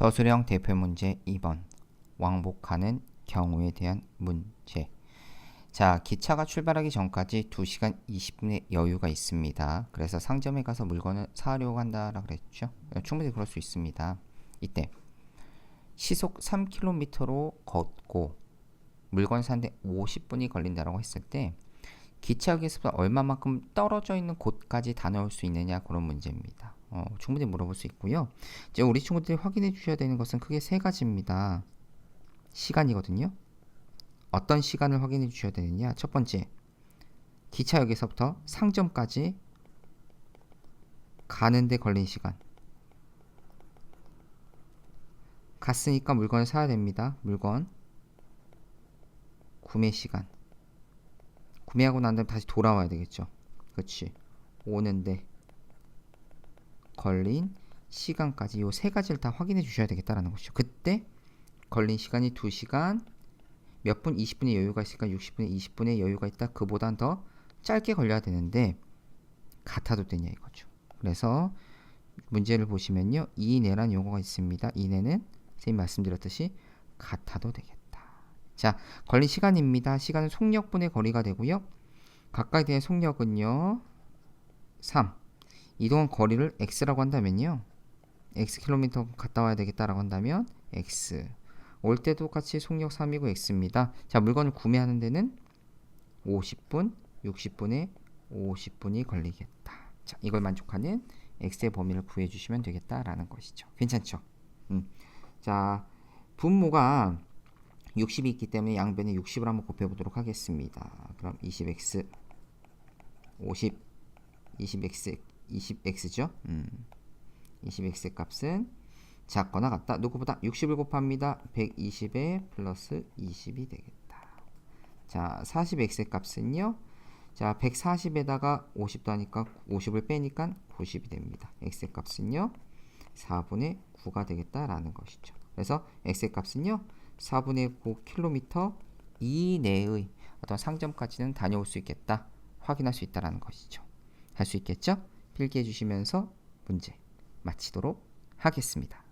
서술형 대표 문제 2번. 왕복하는 경우에 대한 문제. 자 기차가 출발하기 전까지 2시간 20분의 여유가 있습니다. 그래서 상점에 가서 물건을 사려고 한다라고 그랬죠? 충분히 그럴 수 있습니다. 이때 시속 3km로 걷고 물건 사는데 50분이 걸린다고 했을 때 기차역에서 얼마만큼 떨어져 있는 곳까지 다녀올 수 있느냐 그런 문제입니다. 어, 충분히 물어볼 수 있고요. 이제 우리 친구들이 확인해 주셔야 되는 것은 크게 세 가지입니다. 시간이거든요. 어떤 시간을 확인해 주셔야 되느냐? 첫 번째, 기차역에서부터 상점까지 가는데 걸린 시간. 갔으니까 물건을 사야 됩니다. 물건. 구매 시간. 구매하고 난 다음에 다시 돌아와야 되겠죠. 그렇지. 오는데 걸린 시간까지 요세 가지를 다 확인해 주셔야 되겠다라는 것이죠. 그때 걸린 시간이 2시간 몇 분 20분의 여유가 있으니까 60분에 20분의 여유가 있다. 그보단 더 짧게 걸려야 되는데 같아도 되냐 이거죠. 그래서 문제를 보시면요. 이내란 용어가 있습니다. 이내는 선생님 말씀드렸듯이 같아도 되겠다. 자, 걸린 시간입니다. 시간은 속력분의 거리가 되고요. 가까이 되는 속력은요. 3. 이동한 거리를 x라고 한다면요. x 킬로미터 갔다 와야 되겠다라고 한다면 x. 올 때도 같이 속력 3이고 x입니다. 자, 물건을 구매하는 데는 50분, 60분에 50분이 걸리겠다. 자, 이걸 만족하는 x의 범위를 구해 주시면 되겠다라는 것이죠. 괜찮죠? 음. 자, 분모가 60이 있기 때문에 양변에 60을 한번 곱해보도록 하겠습니다. 그럼 20x 50 20x 20x죠. 음. 20x 값은 작거나 같다. 누구보다 60을 곱합니다. 120에 플러스 20이 되겠다. 자, 40x 값은요. 자, 140에다가 50 더하니까 50을 빼니까 90이 됩니다. x 값은요. 4분의 9가 되겠다라는 것이죠. 그래서 x 값은요. 4분의 9km 이내의 어떤 상점까지는 다녀올 수 있겠다. 확인할 수 있다라는 것이죠. 할 수 있겠죠? 필기해 주시면서 문제 마치도록 하겠습니다.